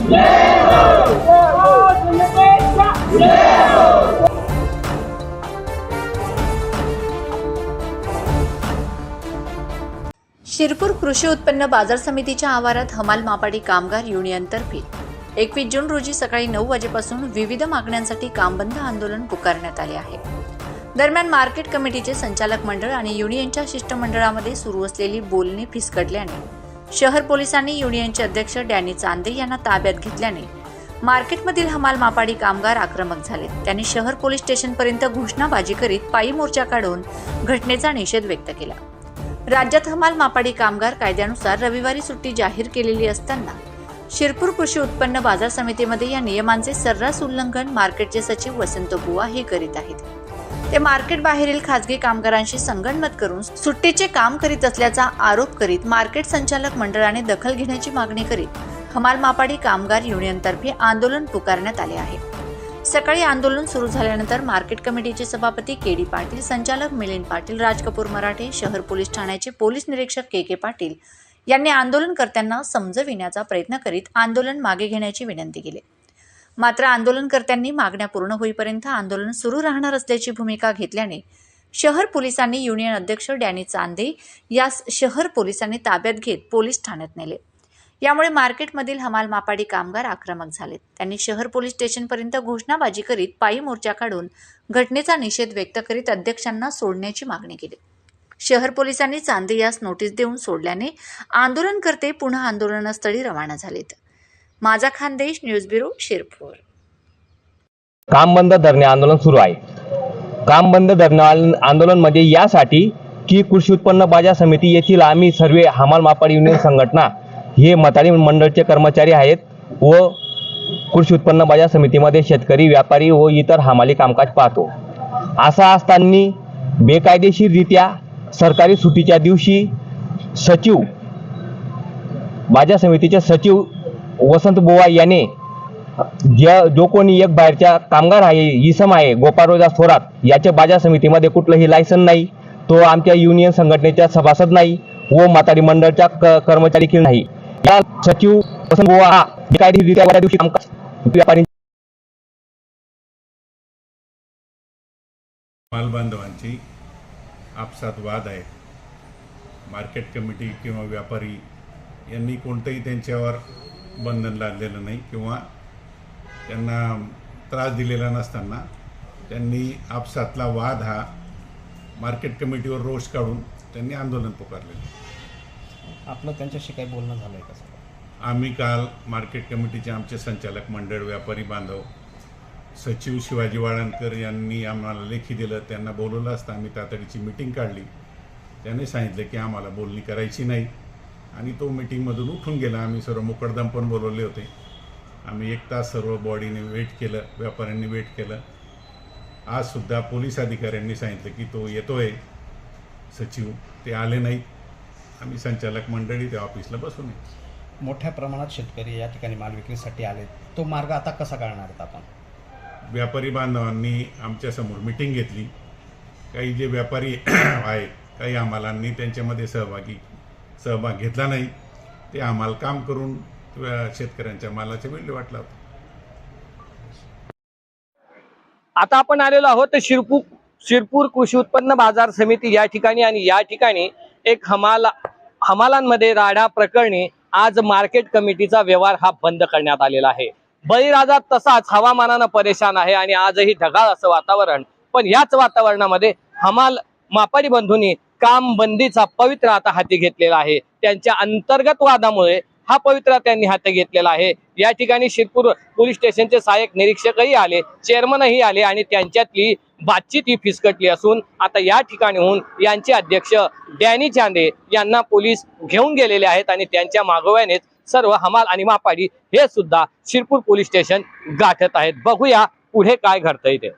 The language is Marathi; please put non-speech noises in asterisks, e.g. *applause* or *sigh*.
शिरपूर कृषी उत्पन्न बाजार समितीच्या आवारात हमाल मापाडी कामगार युनियनतर्फे एकवीस जून रोजी सकाळी नऊ वाजेपासून विविध मागण्यांसाठी कामबंद आंदोलन पुकारण्यात आले आहे. दरम्यान मार्केट कमिटीचे संचालक मंडळ आणि युनियनच्या शिष्टमंडळामध्ये सुरू असलेली बोलणी फिसकटल्याने शहर पोलिसांनी युनियनचे अध्यक्ष डॅनी चांदे यांना ताब्यात घेतल्याने मार्केटमधील हमाल मापाडी कामगार आक्रमक झाले. त्यांनी शहर पोलीस स्टेशनपर्यंत घोषणाबाजी करीत पायी मोर्चा काढून घटनेचा निषेध व्यक्त केला. राज्यात हमाल मापाडी कामगार कायद्यानुसार रविवारी सुट्टी जाहीर केलेली असताना शिरपूर कृषी उत्पन्न बाजार समितीमध्ये या नियमांचे सर्रास उल्लंघन मार्केटचे सचिव वसंत बुवा हे करीत आहेत. ते मार्केट बाहेरील खासगी कामगारांशी संगणमत करून सुट्टीचे काम करीत असल्याचा आरोप करीत मार्केट संचालक मंडळाने दखल घेण्याची मागणी करीत हमाल मापाडी कामगार युनियनतर्फे आंदोलन पुकारण्यात आले आहे. सकाळी आंदोलन सुरू झाल्यानंतर मार्केट कमिटीचे सभापती के डी पाटील संचालक मिलिंद पाटील राज कपूर मराठे शहर पोलीस ठाण्याचे पोलीस निरीक्षक के के पाटील यांनी आंदोलनकर्त्यांना समजविण्याचा प्रयत्न करीत आंदोलन मागे घेण्याची विनंती केली. मात्र आंदोलनकर्त्यांनी मागण्या पूर्ण होईपर्यंत आंदोलन सुरू राहणार असल्याची भूमिका घेतल्याने शहर पोलिसांनी युनियन अध्यक्ष डॅनी चांदे यास शहर पोलिसांनी ताब्यात घेत पोलीस ठाण्यात नेले. यामुळे मार्केटमधील हमाल मापाडी कामगार आक्रमक झालेत. त्यांनी शहर पोलीस स्टेशनपर्यंत घोषणाबाजी करीत पायी मोर्चा काढून घटनेचा निषेध व्यक्त करीत अध्यक्षांना सोडण्याची मागणी केली. शहर पोलिसांनी चांदे यास नोटीस देऊन सोडल्याने आंदोलनकर्ते पुन्हा आंदोलनस्थळी रवाना झालेत. माझा खानदेश न्यूज ब्युरो शिरपूर. काम बंद धरणे आंदोलन सुरू आहे. काम बंद धरणे आंदोलन आंदोलनमध्ये यासाठी की कृषी उत्पन्न बाजार समिती येथील आम्ही सर्व हमाल मापाडी युनियन संघटना हे मतारी मंडळचे कर्मचारी आहेत व कृषी उत्पन्न बाजार समितीमध्ये शेतकरी व्यापारी व इतर हमाली कामकाज पाहतो. असा असताना बेकायदेशीररित्या सरकारी सुट्टीच्या दिवशी सचिव बाजार समितीचे सचिव वसंत बुवा याने ज्या जो कोणी एक बाहेरच्या कामगार आहे इसम आहे गोपाळरोजा थोरात याच्या बाजार समितीमध्ये कुठलंही लायसन नाही तो आमच्या युनियन संघटनेचा सभासद नाही व म्हातारी मंडळचा क- कर्मचारी देखील नाही. या सचिव वसंत बुवा हा बेकायदेशीररित्या त्या दिवशी कामकाज व्यापारी मालबांधवांची आपसात वाद आहे. मार्केट कमिटी किंवा व्यापारी यांनी कोणतंही त्यांच्यावर बंधन लादलेलं नाही किंवा त्यांना त्रास दिलेला नसताना त्यांनी आपसातला वाद हा मार्केट कमिटीवर रोष काढून त्यांनी आंदोलन पुकारलेलं. आपलं त्यांच्याशी काही बोलणं झालं आहे का आम्ही काल मार्केट कमिटीचे आमचे संचालक मंडळ व्यापारी बांधव सचिव शिवाजी वाळणकर यांनी आम्हाला लेखी दिलं. त्यांना बोलवलं असता आम्ही तातडीची मिटिंग काढली. त्याने सांगितलं की आम्हाला बोलणी करायची नाही. आणि तो मिटिंगमधून उठून गेला. आम्ही सर्व मुकडदम पण बोलवले होते. आम्ही एक तास सर्व बॉडीने वेट केलं व्यापाऱ्यांनी वेट केलं. आजसुद्धा पोलीस अधिकाऱ्यांनी सांगितलं की तो येतोय. सचिव ते आले नाहीत. आम्ही संचालक मंडळी त्या ऑफिसला बसून आहे. मोठ्या प्रमाणात शेतकरी या ठिकाणी माल विक्रीसाठी आले तो मार्ग आता कसा काढणार आहेत आपण? व्यापारी बांधवांनी आमच्यासमोर मिटिंग घेतली. काही जे व्यापारी *clears throat* आहेत काही आम्हालांनी त्यांच्यामध्ये सहभागी सहभाग घेतला नाही. ते आम्हाला काम करून शेतकऱ्यांच्या मालाच्या विल्हेवाट लावतो आता आपण आलेलो आहोत शिरपूर शिरपूर कृषी उत्पन्न बाजार समिती या ठिकाणी आणि या ठिकाणी एक हमाला हमालांमध्ये राडा प्रकरणी आज मार्केट कमिटीचा व्यवहार हा बंद करण्यात आलेला आहे. बळीराजा तसाच हवामानानं परेशान आहे आणि आजही ढगाळ असं वातावरण. पण याच वातावरणामध्ये हमाल मापाडी बंधूंनी काम बंदीचा पवित्र आता हाती घेतलेला आहे. त्यांच्या अंतर्गत वादामुळे हा पवित्रा त्यांनी हाती घेतलेला आहे. या ठिकाणी शिरपूर पोलीस स्टेशनचे सहाय्यक निरीक्षकही आले चेअरमनही आले आणि त्यांच्यातली बातचीत ही फिसकटली असून आता या ठिकाणीहून यांचे अध्यक्ष डॅनी चांदे यांना पोलीस घेऊन गेलेले आहेत आणि त्यांच्या मागोव्यानेच सर्व हमाल आणि मापाडी हे सुद्धा शिरपूर पोलीस स्टेशन गाठत आहेत. बघूया पुढे काय घडतंय ते.